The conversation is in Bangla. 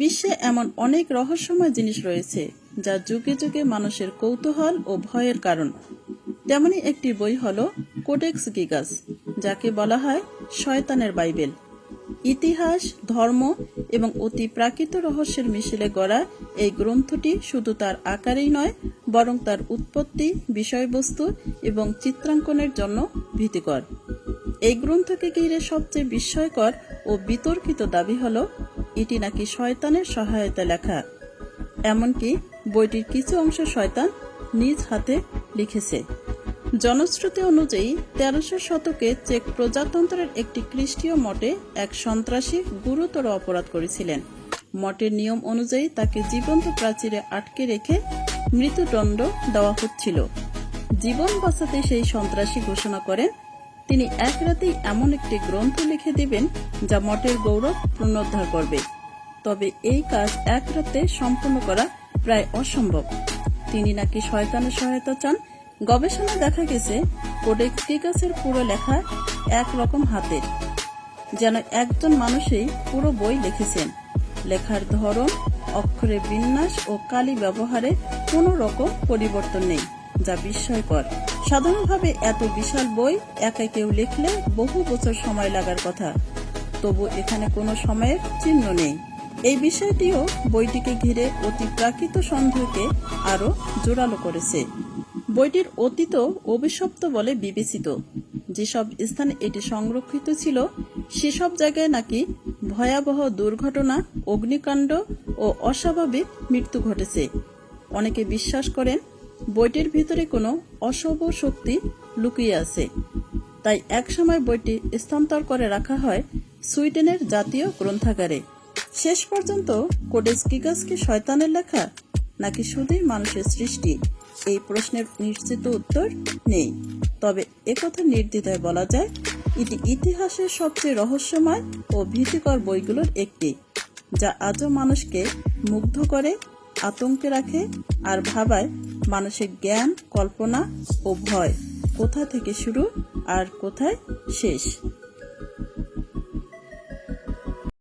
বিশ্বে এমন অনেক রহস্যময় জিনিস রয়েছে, যা যুগে যুগে মানুষের কৌতূহল ও ভয়ের কারণ। তেমনি একটি বই হল কোটেক্স গিগাস, যাকে বলা হয় শয়তানের বাইবেল। ইতিহাস, ধর্ম এবং অতি প্রাকৃত রহস্যের মিশেলে গড়া এই গ্রন্থটি শুধু তার আকারেই নয়, বরং তার উৎপত্তি, বিষয়বস্তু এবং চিত্রাঙ্কনের জন্য ভীতিকর। এই গ্রন্থকে ঘিরে সবচেয়ে বিস্ময়কর ও বিতর্কিত দাবি হল এটি নাকি শয়তানের সহায়তা লেখা। এমনকি বইটির কিছু অংশ শয়তান নিজ হাতে লিখেছে। জনশ্রুতি অনুযায়ী তেরোশো শতকে চেক প্রজাতন্ত্রের একটি খ্রিস্টীয় মঠে এক সন্ত্রাসী গুরুতর অপরাধ করেছিলেন। মঠের নিয়ম অনুযায়ী তাকে জীবন্ত প্রাচীরে আটকে রেখে মৃত্যুদণ্ড দেওয়া হচ্ছিল। জীবন বাঁচাতে সেই সন্ত্রাসী ঘোষণা করেন তিনি এক রাতেই এমন একটি গ্রন্থ লিখে দিবেন যা মঠের গৌরব পুনরুদ্ধার করবে। তবে এই কাজ এক রাতে সম্পূর্ণ করা প্রায় অসম্ভব। তিনি নাকি শয়তানের সহায়তা চান। গবেষণায় দেখা গেছে কোডেক্স টিকাসের পুরো লেখা এক রকম হাতের। যেন একজন মানুষই পুরো বই লিখেছেন। লেখার ধরন, অক্ষরের বিন্যাস ও কালি ব্যবহারে কোনো রকম পরিবর্তন নেই, যা বিস্ময়কর। সাধারণভাবে এত বিশাল বই একা কেউ লিখলে বহু বছর সময় লাগার কথা। তবু এখানে কোনো সময়ের চিহ্ন নেই। এই বিষয়টিও বইটিকে ঘিরে অতি প্রাকৃত সন্দেহকে আরও জোরালো করেছে। বইটির অতীত অভিশপ্ত বলে বিবেচিত। যেসব স্থানে এটি সংরক্ষিত ছিল, সেসব জায়গায় নাকি ভয়াবহ দুর্ঘটনা, অগ্নিকাণ্ড ও অস্বাভাবিক মৃত্যু ঘটেছে। অনেকে বিশ্বাস করেন বইটির ভিতরে কোনো অশুভ শক্তি লুকিয়ে আছে। তাই একসময় বইটি স্থানান্তর করে রাখা হয় সুইডেনের জাতীয় গ্রন্থাগারে। শেষ পর্যন্ত কোডেস কিগাসকে শয়তানের লেখা, নাকি শুধুই মানুষের সৃষ্টি? এই প্রশ্নের নিশ্চিত উত্তর নেই। তবে একথা নির্দ্বিধায় বলা যায়, এটি ইতিহাসের সবচেয়ে রহস্যময় ও ভীতিকর বইগুলোর একটি, যা আজও মানুষকে মুগ্ধ করে আতঙ্কে রাখে আর ভাবায় মানুষের জ্ঞান, কল্পনা ও ভয়। কোথা থেকে শুরু আর কোথায় শেষ?